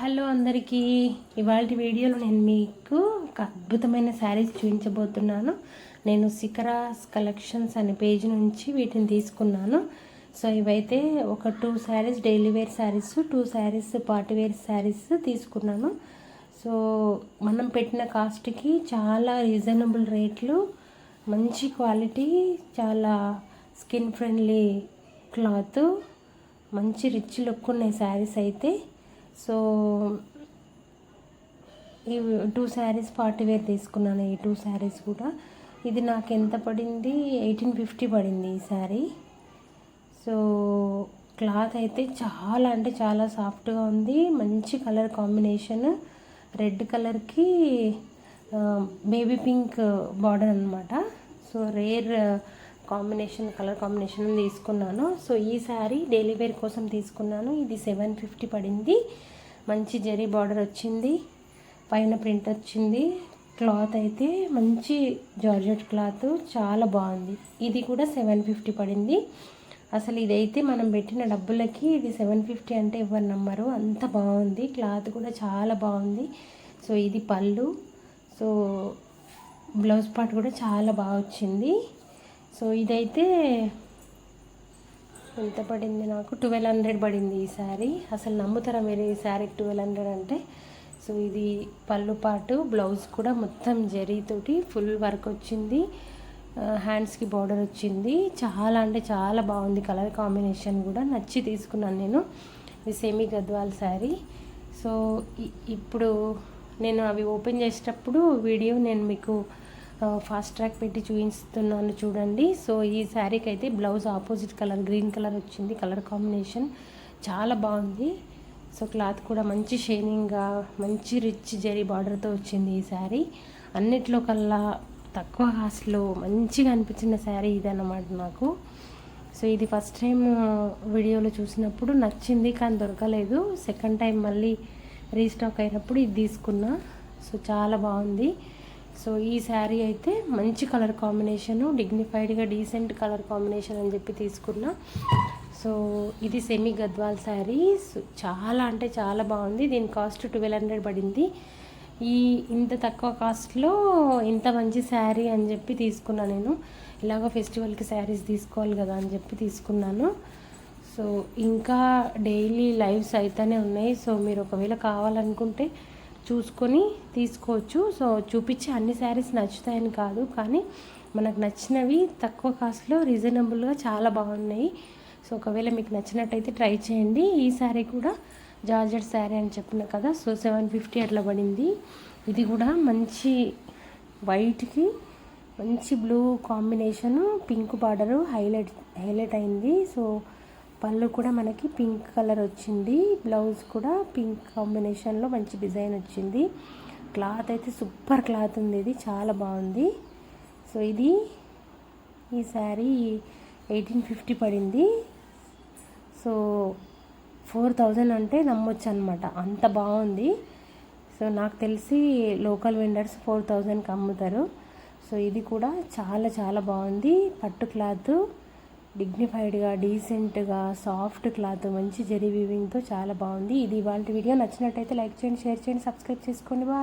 Hello అందరికీ. ఇవాళ వీడియోలో నేను మీకు ఒక అద్భుతమైన శారీస్ చూపించబోతున్నాను. నేను శిఖరాస్ కలెక్షన్స్ అనే పేజ్ నుంచి వీటిని తీసుకున్నాను. సో ఇవైతే ఒక two saris daily wear saris two saris party wear saris తీసుకున్నాను. సో మనం పెట్టిన కాస్ట్కి చాలా రీజనబుల్ రేట్లు మంచి క్వాలిటీ చాలా స్కిన్ ఫ్రెండ్లీ క్లాత్ మంచి రిచ్ లుక్ ఉన్నాయి శారీస్ అయితే సో ఈ టూ శారీస్ పార్టీ వేర్ తీసుకున్నాను ఈ టూ శారీస్ కూడా. ఇది నాకు ఎంత పడింది? ఎయిటీన్ ఫిఫ్టీ పడింది ఈ శారీ. సో క్లాత్ అయితే చాలా అంటే చాలా సాఫ్ట్గా ఉంది. మంచి కలర్ కాంబినేషన్. రెడ్ కలర్కి బేబీ పింక్ బార్డర్ అనమాట so rare combination colour combination తీసుకున్నాను. సో ఈ శారీ డైలీ వేర్ కోసం తీసుకున్నాను. ఇది సెవెన్ ఫిఫ్టీ పడింది. మంచి జరీ బార్డర్ వచ్చింది. పైన ప్రింట్ వచ్చింది. క్లాత్ అయితే మంచి జార్జెట్ క్లాత్. చాలా బాగుంది. ఇది కూడా సెవెన్ ఫిఫ్టీ పడింది. అసలు ఇదైతే మనం పెట్టిన డబ్బులకి ఇది సెవెన్ ఫిఫ్టీ అంటే ఎవరు నమ్మరు. అంత బాగుంది. క్లాత్ కూడా చాలా బాగుంది. సో ఇది పళ్ళు. సో బ్లౌజ్ పార్ట్ కూడా చాలా బాగా వచ్చింది. సో ఇదైతే ఎంత పడింది నాకు? ట్వెల్వ్ హండ్రెడ్ పడింది ఈ శారీ. అసలు నమ్ముతారా మీరు ఈ శారీకి ట్వెల్వ్ హండ్రెడ్ అంటే? సో ఇది పళ్ళు పాటు బ్లౌజ్ కూడా మొత్తం జరీతోటి ఫుల్ వర్క్ వచ్చింది. హ్యాండ్స్కి బార్డర్ వచ్చింది. చాలా అంటే చాలా బాగుంది కలర్ కాంబినేషన్ కూడా. నచ్చి తీసుకున్నాను నేను. ఇది సెమీ గద్వాల్ శారీ. సో ఇప్పుడు నేను అవి ఓపెన్ చేసేటప్పుడు వీడియో నేను మీకు ఫాస్ట్ ట్రాక్ పెట్టి చూపిస్తున్నాను చూడండి. సో ఈ శారీకి అయితే blouse opposite colour green colour వచ్చింది. కలర్ కాంబినేషన్ చాలా బాగుంది. సో క్లాత్ కూడా మంచి షైనింగ్గా మంచి రిచ్ జరీ బార్డర్తో వచ్చింది ఈ శారీ. అన్నిట్లో కల్లా తక్కువ కాస్ట్లో మంచిగా అనిపించిన శారీ ఇదన్నమాట నాకు. సో ఇది ఫస్ట్ టైం వీడియోలో చూసినప్పుడు నచ్చింది కానీ దొరకలేదు. సెకండ్ టైం మళ్ళీ రీస్టాక్ అయినప్పుడు ఇది తీసుకున్నా. సో చాలా బాగుంది. సో ఈ శారీ అయితే మంచి కలర్ కాంబినేషను డిగ్నిఫైడ్గా డీసెంట్ కలర్ కాంబినేషన్ అని చెప్పి తీసుకున్నా. సో ఇది సెమీ గద్వాల్ శారీ. చాలా అంటే చాలా బాగుంది. దీని కాస్ట్ ట్వెల్వ్ హండ్రెడ్ పడింది. ఈ ఇంత తక్కువ కాస్ట్లో ఇంత మంచి శారీ అని చెప్పి తీసుకున్నా నేను. ఇలాగ ఫెస్టివల్కి శారీస్ తీసుకోవాలి కదా అని చెప్పి తీసుకున్నాను. సో ఇంకా డైలీ లైవ్స్ అయితేనే ఉన్నాయి. సో మీరు ఒకవేళ కావాలనుకుంటే చూసుకొని తీసుకోవచ్చు. సో చూపించి అన్ని శారీస్ నచ్చుతాయని కాదు. కానీ మనకు నచ్చినవి తక్కువ కాస్ట్లో రీజనబుల్గా చాలా బాగున్నాయి. సో ఒకవేళ మీకు నచ్చినట్టయితే ట్రై చేయండి. ఈ శారీ కూడా జార్జెట్ శారీ అని చెప్పిన కదా సో సెవెన్ ఫిఫ్టీ అట్లా పడింది. ఇది కూడా మంచి వైట్కి మంచి blue combination pink border highlight highlight అయింది. సో పళ్ళు కూడా మనకి పింక్ కలర్ వచ్చింది. బ్లౌజ్ కూడా పింక్ కాంబినేషన్లో మంచి డిజైన్ వచ్చింది. క్లాత్ అయితే సూపర్ క్లాత్ ఉంది. ఇది చాలా బాగుంది. సో ఇది ఈ శారీ ఎయిటీన్ ఫిఫ్టీ పడింది. సో ఫోర్ థౌజండ్ అంటే నమ్మొచ్చు అనమాట అంత బాగుంది. సో నాకు తెలిసి లోకల్ వెండర్స్ ఫోర్ థౌజండ్కి అమ్ముతారు. సో ఇది కూడా చాలా చాలా బాగుంది. పట్టు క్లాత్. డిగ్నిఫైడ్గా డీసెంట్గా సాఫ్ట్ క్లాత్ మంచి జరీ వీవింగ్తో చాలా బాగుంది. ఇది ఇవాళ వీడియో నచ్చినట్టయితే లైక్ చేయండి షేర్ చేయండి సబ్స్క్రైబ్ చేసుకోండి. బా